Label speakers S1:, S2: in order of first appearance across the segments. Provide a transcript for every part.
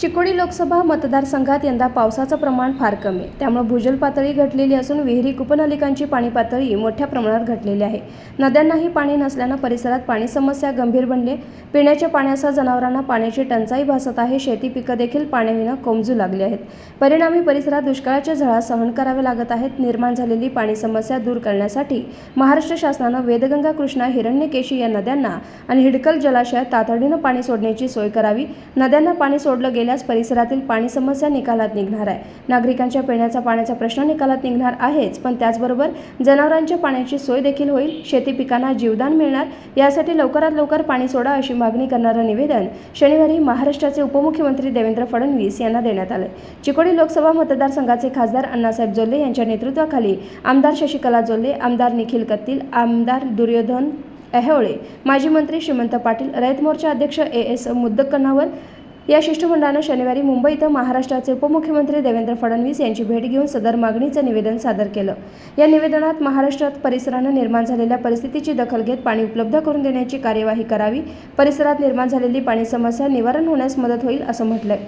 S1: चिकोडी लोकसभा मतदारसंघात यंदा पावसाचं प्रमाण फार कमी आहे. त्यामुळे भूजल पातळी घटलेली असून विहिरी कुपनलिकांची पाणी पातळी मोठ्या प्रमाणात घटलेली आहे. नद्यांनाही पाणी नसल्यानं परिसरात पाणी समस्या गंभीर बनली पिण्याच्या पाण्यासह जनावरांना पाण्याची टंचाई भासत आहे. शेती पिकं देखील पाण्याविना कोमजू लागली आहेत. परिणामी परिसरात दुष्काळाच्या झळा सहन कराव्या लागत आहेत. निर्माण झालेली पाणी समस्या दूर करण्यासाठी महाराष्ट्र शासनानं वेदगंगा कृष्णा हिरण्यकेशी या नद्यांना आणि हिडकल जलाशयात तातडीनं पाणी सोडण्याची सोय करावी. नद्यांना पाणी सोडलं गेलं गेल्यास परिसरातील पाणी समस्या निकालात निघणार आहे. नागरिकांच्या पिण्याचा पाण्याचा प्रश्न निकालात निघणार आहेच पण त्याचबरोबर जनावरांच्या पाण्याची सोय देखील होईल शेती पिकांना जीवदान मिळणार यासाठी लवकरात लवकर पाणी सोडा अशी मागणी करणारं निवेदन शनिवारी महाराष्ट्राचे उपमुख्यमंत्री देवेंद्र फडणवीस यांना देण्यात आले चिकोडी लोकसभा मतदारसंघाचे खासदार अण्णासाहेब जोल्ले यांच्या नेतृत्वाखाली आमदार शशिकला जोल्ले आमदार निखिल कत्तील आमदार दुर्योधन ऐहोळे माजी मंत्री श्रीमंत पाटील रयत मोर्चा अध्यक्ष ए एस मुद्दकनावर या शिष्टमंडळानं शनिवारी मुंबई इथं महाराष्ट्राचे उपमुख्यमंत्री देवेंद्र फडणवीस यांची भेट घेऊन सदर मागणीचं निवेदन सादर केलं. या निवेदनात महाराष्ट्रात परिसरानं निर्माण झालेल्या परिस्थितीची दखल घेत पाणी उपलब्ध करून देण्याची कार्यवाही करावी परिसरात निर्माण झालेली पाणी समस्या निवारण होण्यास मदत होईल असं म्हटलंय.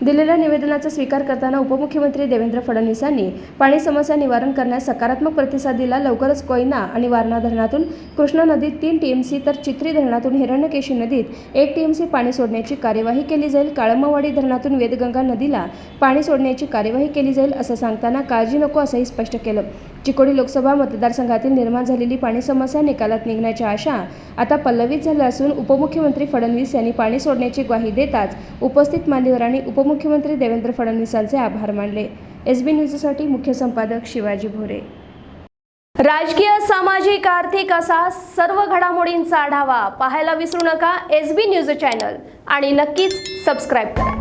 S1: दिलेल्या निवेदनाचा स्वीकार करताना उपमुख्यमंत्री देवेंद्र फडणवीसांनी पाणी समस्या निवारण करण्यास सकारात्मक प्रतिसाद दिला. लवकरच कोयना आणि वारणा धरणातून कृष्णा नदीत तीन टीएमसी तर चित्री धरणातून हिरण्यकेशी नदीत एक टीएमसी पाणी सोडण्याची कार्यवाही केली जाईल. काळंबावाडी धरणातून वेदगंगा नदीला पाणी सोडण्याची कार्यवाही केली जाईल असं सांगताना काळजी नको असंही स्पष्ट केलं. चिकोडी लोकसभा मतदारसंघातील निर्माण झालेली पाणी समस्या निकालात निघण्याच्या आशा आता पल्लवीत झाल्या असून उपमुख्यमंत्री फडणवीस यांनी पाणी सोडण्याची ग्वाही देताच उपस्थित मान्यवरांनी उपमुख्यमंत्री देवेंद्र फडणवीसांचे आभार मानले. एस बी न्यूजसाठी मुख्य संपादक शिवाजी भोरे.
S2: राजकीय सामाजिक आर्थिक असा सर्व घडामोडींचा आढावा पाहायला विसरू नका एस बी न्यूज चॅनल. आणि नक्कीच सबस्क्राईब करा.